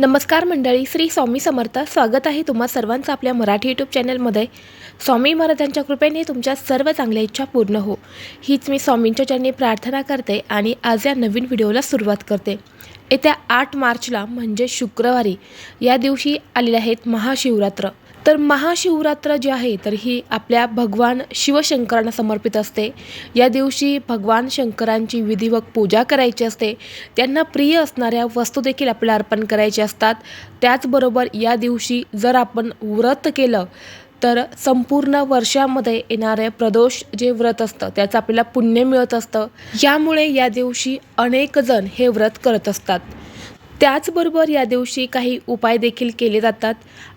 नमस्कार मंडळी श्री स्वामी समर्थ. स्वागत आहे तुम्हा सर्वांचं आपल्या मराठी यूट्यूब चॅनलमध्ये स्वामी महाराजांच्या कृपेने तुमच्या सर्व चांगल्या इच्छा पूर्ण हो. हीच मी स्वामींच्या चरणी प्रार्थना करते आणि आज या नवीन व्हिडिओला सुरुवात करते. येत्या आठ मार्चला म्हणजे शुक्रवारी या दिवशी आलेले आहेत महाशिवरात्र. तर महाशिवरात्र जी आहे तर ही आपल्या भगवान शिवशंकरांना समर्पित असते. या दिवशी भगवान शंकरांची विधिवत पूजा करायची असते. त्यांना प्रिय असणाऱ्या वस्तू देखील आपल्याला अर्पण करायच्या असतात. त्याचबरोबर या दिवशी जर आपण व्रत केलं तर संपूर्ण वर्षामध्ये येणारे प्रदोष जे व्रत असतं त्याचं आपल्याला पुण्य मिळत असतं. यामुळे या दिवशी अनेक जण हे व्रत करत असतात. त्याचबरोबर या दिवशी काही उपाय देखील केले जातात.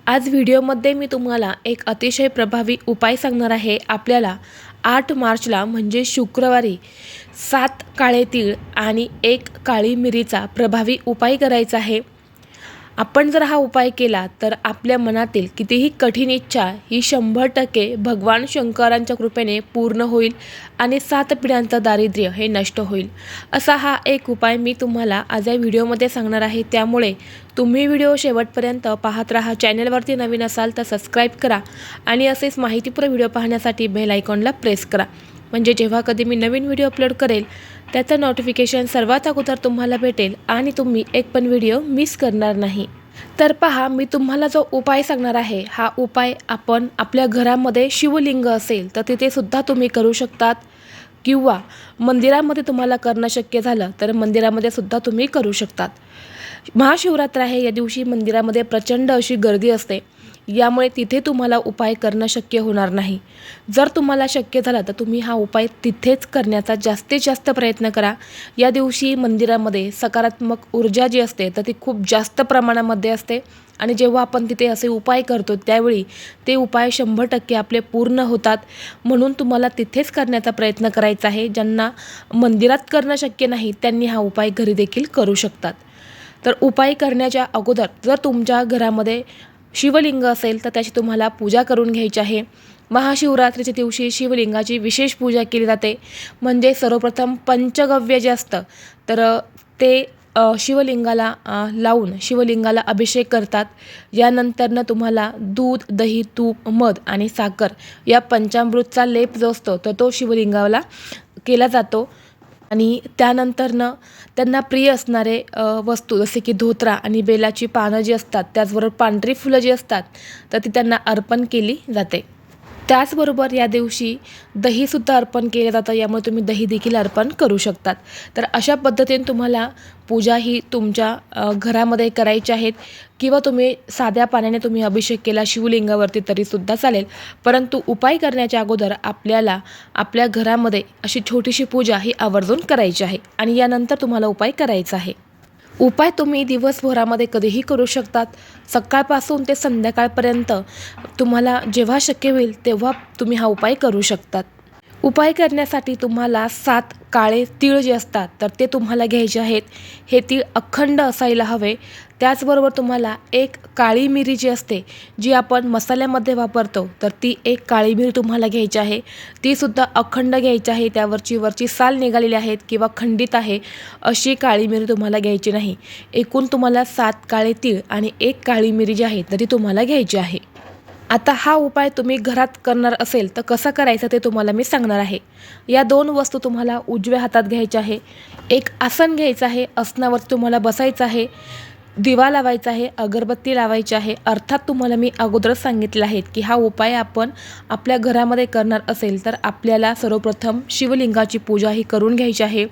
आज व्हिडिओमध्ये मी तुम्हाला एक अतिशय प्रभावी उपाय सांगणार आहे. आपल्याला आठ मार्चला म्हणजे शुक्रवारी सात काळे तीळ आणि एक काळी मिरीचा प्रभावी उपाय करायचा आहे. आपण जर हा उपाय केला तर आपल्या मनातील कितीही कठीण इच्छा ही शंभर टक्के भगवान शंकरांच्या कृपेने पूर्ण होईल आणि सात पिढ्यांचं दारिद्र्य हे नष्ट होईल. असा हा एक उपाय मी तुम्हाला आज या व्हिडिओमध्ये सांगणार आहे. त्यामुळे तुम्ही व्हिडिओ शेवटपर्यंत पाहत राहा. चॅनलवरती नवीन असाल तर सबस्क्राईब करा आणि असेच माहितीपूर्ण व्हिडिओ पाहण्यासाठी बेल आयकॉनला प्रेस करा. म्हणजे जेव्हा कधी मी नवीन व्हिडिओ अपलोड करेल त्याचं नोटिफिकेशन सर्वात अगोदर तुम्हाला भेटेल आणि तुम्ही एक पण व्हिडिओ मिस करणार नाही. तर पहा मी तुम्हाला जो उपाय सांगणार आहे हा उपाय आपण आपल्या घरामध्ये शिवलिंग असेल तर तिथेसुद्धा तुम्ही करू शकतात. किंवा मंदिरामध्ये तुम्हाला करणं शक्य झालं तर मंदिरामध्ये सुद्धा तुम्ही करू शकतात. महाशिवरात्र आहे. या दिवशी मंदिरामध्ये प्रचंड अशी गर्दी असते. यामुळे तिथे तुम्हाला उपाय करणं शक्य होणार नाही. जर तुम्हाला शक्य झालं तर तुम्ही हा उपाय तिथेच करण्याचा जास्तीत जास्त प्रयत्न करा. या दिवशी मंदिरामध्ये सकारात्मक ऊर्जा जी असते तर ती खूप जास्त प्रमाणामध्ये असते. आणि जेव्हा आपण तिथे असे उपाय करतो त्यावेळी ते उपाय शंभर टक्के आपले पूर्ण होतात. म्हणून तुम्हाला तिथेच करण्याचा प्रयत्न करायचा आहे. ज्यांना मंदिरात करणं शक्य नाही त्यांनी हा उपाय घरी देखील करू शकतात. तर उपाय करण्याच्या अगोदर जर तुमच्या घरामध्ये शिवलिंग असेल तर त्याची तुम्हाला पूजा करून घ्यायची आहे. महाशिवरात्रीच्या दिवशी शिवलिंगाची विशेष पूजा केली जाते. म्हणजे सर्वप्रथम पंचगव्य जे असतं तर ते शिवलिंगाला लावून शिवलिंगाला अभिषेक करतात. यानंतरनं तुम्हाला दूध दही तूप मध आणि साखर या पंचामृतचा लेप जो असतो तर तो शिवलिंगाला केला जातो. आणि त्यानंतरनं त्यांना प्रिय असणारे वस्तू जसे की धोत्रा आणि बेलाची पानं जी असतात त्याचबरोबर पांढरी फुलं जी असतात तर ती त्यांना अर्पण केली जाते. त्याचबरोबर या दिवशी दहीसुद्धा अर्पण केलं जातं. यामुळे तुम्ही दही देखील अर्पण करू शकतात. तर अशा पद्धतीने तुम्हाला पूजा ही तुमच्या घरामध्ये करायची आहेत किंवा तुम्ही साध्या पाण्याने तुम्ही अभिषेक केला शिवलिंगावरती तरीसुद्धा चालेल. परंतु उपाय करण्याच्या अगोदर आपल्याला आपल्या घरामध्ये अशी छोटीशी पूजा ही आवर्जून करायची आहे आणि यानंतर तुम्हाला उपाय करायचा आहे. उपाय तुम्ही दिवसभरामध्ये कधीही करू शकतात. सकाळपासून ते संध्याकाळपर्यंत तुम्हाला जेव्हा शक्य होईल तेव्हा तुम्ही हा उपाय करू शकतात. उपाय करण्यासाठी तुम्हाला सात काळे तीळ जे असतात तर ते तुम्हाला घ्यायचे आहेत. हे तीळ अखंड असायला हवे. त्याचबरोबर तुम्हाला एक काळी मिरी जी असते जी आपण मसाल्यामध्ये वापरतो तर ती एक काळी मिरी तुम्हाला घ्यायची आहे. तीसुद्धा अखंड घ्यायची आहे. त्यावरची वरची साल निघालेली आहेत किंवा खंडित आहे अशी काळी मिरी तुम्हाला घ्यायची नाही. एकूण तुम्हाला सात काळे तीळ आणि एक काळी मिरी जी आहे तर ती तुम्हाला घ्यायची आहे. आता हा उपाय तुम्ही घरात करणार असेल तर कसा करायचा ते तुम्हाला मी सांगणार आहे. या दोन वस्तू तुम्हाला उजव्या हातात घ्यायच्या आहे. एक आसन घ्यायचं आहे आसनावर तुम्हाला बसायचं आहे. दिवा लावायचा आहे अगरबत्ती लावायची आहे. अर्थात तुम्हाला मी अगोदरच सांगितलं आहे की हा उपाय आपण आपल्या घरामध्ये करणार असेल तर आपल्याला सर्वप्रथम शिवलिंगाची पूजा ही करून घ्यायची आहे.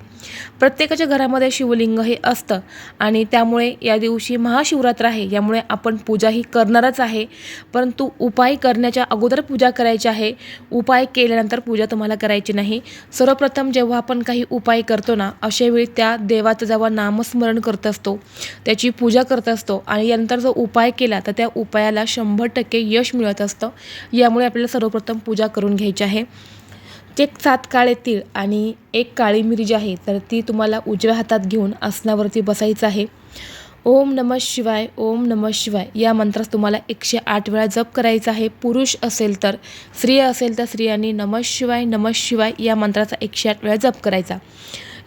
प्रत्येकाच्या घरामध्ये शिवलिंग हे असतं आणि त्यामुळे या दिवशी महाशिवरात्र आहे यामुळे आपण पूजा ही करणारच आहे. परंतु उपाय करण्याच्या अगोदर पूजा करायची आहे. उपाय केल्यानंतर पूजा तुम्हाला करायची नाही. सर्वप्रथम जेव्हा आपण काही उपाय करतो ना अशावेळी त्या देवाचं जेव्हा नामस्मरण करत असतो त्याची पूजा पूजा करत असतो आणि यानंतर जो उपाय केला तर त्या उपायाला शंभर टक्के यश मिळत असतं. यामुळे आपल्याला सर्वप्रथम पूजा करून घ्यायची आहे. एक सात काळे तीळ आणि एक काळी मिरी जी आहे तर ती तुम्हाला उजव्या हातात घेऊन आसनावरती बसायचं आहे. ओम नमः शिवाय ओम नमः शिवाय या मंत्रास तुम्हाला एकशे आठ वेळा जप करायचा आहे. पुरुष असेल तर स्त्री असेल तर स्त्रियांनी नमः शिवाय नमः शिवाय या मंत्राचा एकशे आठ वेळा जप करायचा.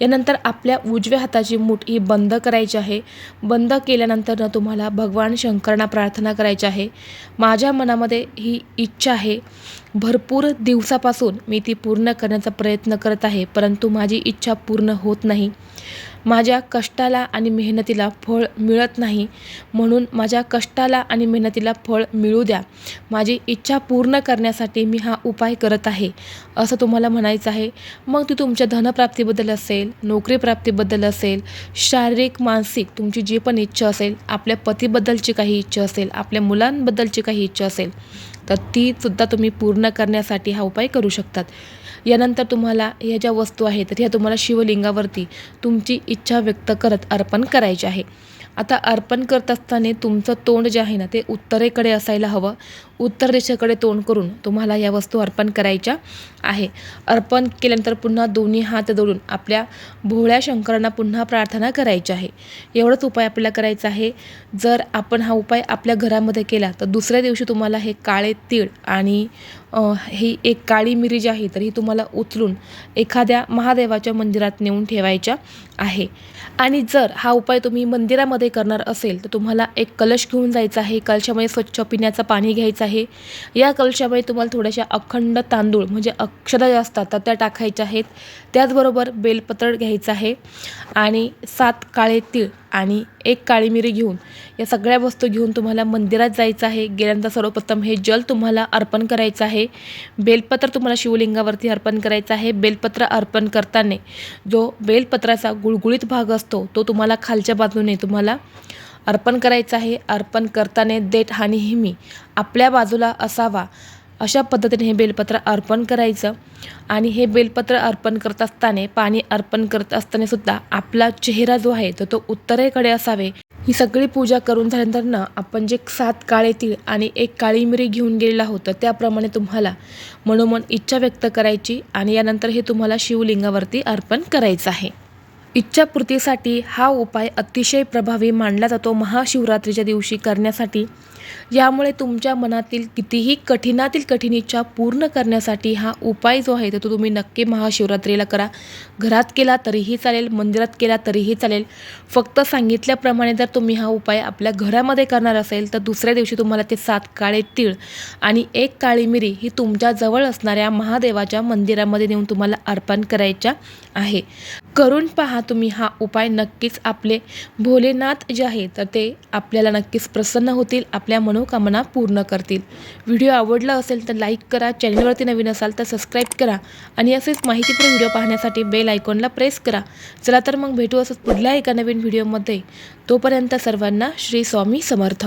यानंतर आपल्या उजव्या हाताची मूठ ही बंद करायची आहे. बंद केल्यानंतर ना तुम्हाला भगवान शंकरांना प्रार्थना करायची आहे. माझ्या मनामध्ये ही इच्छा आहे. भरपूर दिवसापासून मी ती पूर्ण करण्याचा प्रयत्न करत आहे परंतु माझी इच्छा पूर्ण होत नाही. माझ्या कष्टाला आणि मेहनतीला फळ मिळत नाही. म्हणून माझ्या कष्टाला आणि मेहनतीला फळ मिळू द्या. माझी इच्छा पूर्ण करण्यासाठी मी हा उपाय करत आहे. असं तुम्हाला म्हणायचं आहे. मग ती तुमच्या धनप्राप्तीबद्दल असेल नोकरी प्राप्तीबद्दल असेल शारीरिक मानसिक तुमची जी पण इच्छा असेल आपल्या पतीबद्दलची काही इच्छा असेल आपल्या मुलांबद्दलची काही इच्छा असेल तर ती सुद्धा तुम्ही पूर्ण करण्यासाठी हा उपाय करू शकतात. यानंतर तुम्हाला ह्या ज्या वस्तू आहेत तर ह्या तुम्हाला शिवलिंगावरती तुमची इच्छा व्यक्त करत अर्पण करायची आहे. आता अर्पण करत असताना तुमचं तोंड जे आहे ना ते उत्तरेकडे असायला हवं. उत्तर दिशेकडे तोंड करून तुम्हाला या वस्तू अर्पण करायच्या आहे. अर्पण केल्यानंतर पुन्हा दोन्ही हात जोडून आपल्या भोळ्या शंकरांना पुन्हा प्रार्थना करायची आहे. एवढंच उपाय आपल्याला करायचा आहे. जर आपण हा उपाय आपल्या घरामध्ये केला तर दुसऱ्या दिवशी तुम्हाला हे काळे तीळ आणि ही एक काळी मिरी जी आहे तर ही तुम्हाला उचलून एखाद्या महादेवाच्या मंदिरात नेऊन ठेवायच्या आहे. आणि जर हा उपाय तुम्ही मंदिरामध्ये करणार असेल तर तुम्हाला एक कलश घेऊन जायचा आहे. कलशामध्ये स्वच्छ पिण्याचं पाणी घ्यायचं आहे. या कलशामध्ये तुम्हाला थोड्याशा अखंड तांदूळ म्हणजे अक्षरा ज्या असतात तर त्या टाकायच्या आहेत. त्याचबरोबर बेलपत्र घ्यायचं आहे. आणि सात काळे तीळ आणि एक काळी मिरी घेऊन या सगळ्या वस्तू घेऊन तुम्हाला मंदिरात जायचं आहे. गेल्यानंतर सर्वप्रथम हे जल तुम्हाला अर्पण करायचं आहे. बेलपत्र तुम्हाला शिवलिंगावरती अर्पण करायचं आहे. बेलपत्र अर्पण करताना जो बेलपत्राचा गुळगुळीत भाग असतो तो तुम्हाला खालच्या बाजूने तुम्हाला अर्पण करायचं आहे. अर्पण करताना देठ हा नेहमी आपल्या बाजूला असावा. अशा पद्धतीने हे बेलपत्र अर्पण करायचं. आणि हे बेलपत्र अर्पण करत असताना पाणी अर्पण करत असताना सुद्धा आपला चेहरा जो आहे तो तो उत्तरेकडे असावे. ही सगळी पूजा करून झाल्यानंतर ना आपण जे सात काळे तीळ आणि एक काळी मिरी घेऊन गेलेला होतं त्याप्रमाणे तुम्हाला मनोमन इच्छा व्यक्त करायची आणि यानंतर हे तुम्हाला शिवलिंगावरती अर्पण करायचं आहे. इच्छापूर्तीसाठी हा उपाय अतिशय प्रभावी मानला जातो महाशिवरात्रीच्या दिवशी करण्यासाठी. यामुळे तुमच्या मनातील कितीही कठीणातील कठीण इच्छा पूर्ण करण्यासाठी हा उपाय जो आहे तो तुम्ही नक्की महाशिवरात्रीला करा. घरात केला तरीही चालेल मंदिरात केला तरीही चालेल. फक्त सांगितल्याप्रमाणे जर तुम्ही हा उपाय आपल्या घरामध्ये करणार असेल तर दुसऱ्या दिवशी तुम्हाला ते सात काळे तीळ आणि एक काळी मिरी ही तुमच्या जवळ असणाऱ्या महादेवाच्या मंदिरामध्ये नेऊन तुम्हाला अर्पण करायच्या आहे. करून पहा तुम्ही हा उपाय नक्कीच आपले. भोलेनाथ जे आहे तर ते आपल्याला नक्कीच प्रसन्न होतील आपल्या आपल्या मनोकामना पूर्ण करतील. व्हिडिओ आवडला असेल तर लाईक करा चॅनलवरती नवीन असाल तर सबस्क्राईब करा आणि असेच माहितीपूर्ण व्हिडिओ पाहण्यासाठी बेल आयकॉनला प्रेस करा. चला तर मग भेटू असंच पुढल्या एका नवीन व्हिडिओमध्ये. तोपर्यंत सर्वांना श्री स्वामी समर्थ.